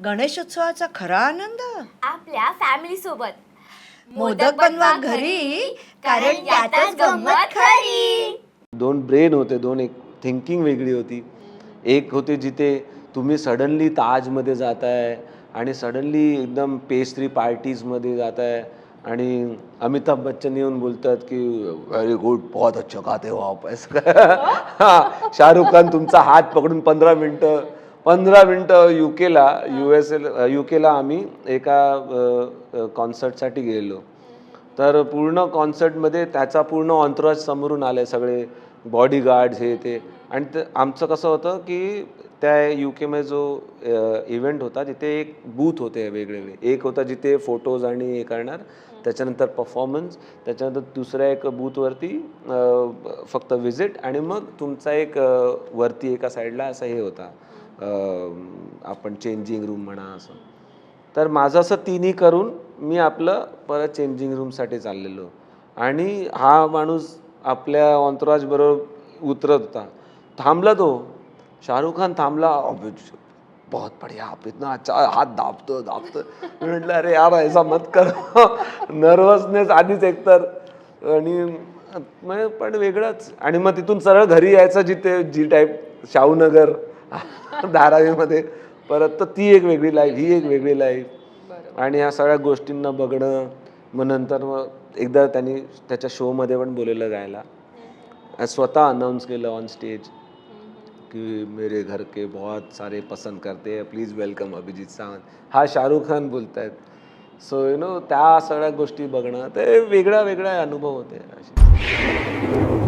गणेशोत्सवाचा खरा आनंद? आपल्या फॅमिली सोबत. मोदक बनवा घरी कारण त्यातच गंमत खरी. दोन ब्रेन होते दोन एक थिंकिंग वेगळी होती. एक होते जिथे तुम्ही सडनली ताजमध्ये जाताय आणि सडनली एकदम पेस्ट्री पार्टीजमध्ये जाताय आणि अमिताभ बच्चन येऊन बोलतात की व्हेरी गुड बहुत अच्छा खाते हो आप. असं हा शाहरुख खान तुमचा हात पकडून पंधरा मिनटं पंधरा मिनटं यू केला यू एस एल यू केला आम्ही एका कॉन्सर्टसाठी गेलो तर पूर्ण कॉन्सर्टमध्ये त्याचा पूर्ण ऑन्ट्राज समोरून आले सगळे बॉडीगार्ड्स हे ते. आणि आमचं कसं होतं की त्या यू केमध्ये जो इव्हेंट होता तिथे एक बूथ होते वेगवेगळे. एक होता जिथे फोटोज आणि हे करणार त्याच्यानंतर परफॉर्मन्स त्याच्यानंतर दुसऱ्या एक बूथवरती फक्त विजिट आणि मग तुमचा एक वरती एका साईडला असा हे होता. आपण चेंजिंग रूम म्हणा असं. तर माझं असं तिन्ही करून मी आपलं परत चेंजिंग रूमसाठी चाललेलो. आणि हा माणूस आपल्या अंतराजबरोबर उतरत होता. थांबला तो. शाहरुख खान थांबला. बहुत बढ़िया. आप इतना अच्छा हात दाबतो दाबतो. मी म्हटलं अरे यार ऐसा मत कर. नर्वसनेस आधीच एकतर. आणि म्हणजे पण वेगळंच. आणि मग तिथून सरळ घरी यायचं जिथे जी टाईप शाहूनगर. धारावीमध्ये. परत तर ती एक वेगळी लाईफ ही एक वेगळी लाईफ आणि ह्या सगळ्या गोष्टींना बघणं मग नंतर मग एकदा त्यांनी त्याच्या शोमध्ये पण बोललेलं गायला. आणि स्वतः अनाऊन्स केलं ऑन स्टेज कि मेरे घर के बहुत सारे पसंद करते हैं प्लीज वेलकम अभिजित सावंत. हा शाहरुख खान बोलतायत. सो यु नो त्या सगळ्या गोष्टी बघणं ते वेगळा वेगळा अनुभव होते. असे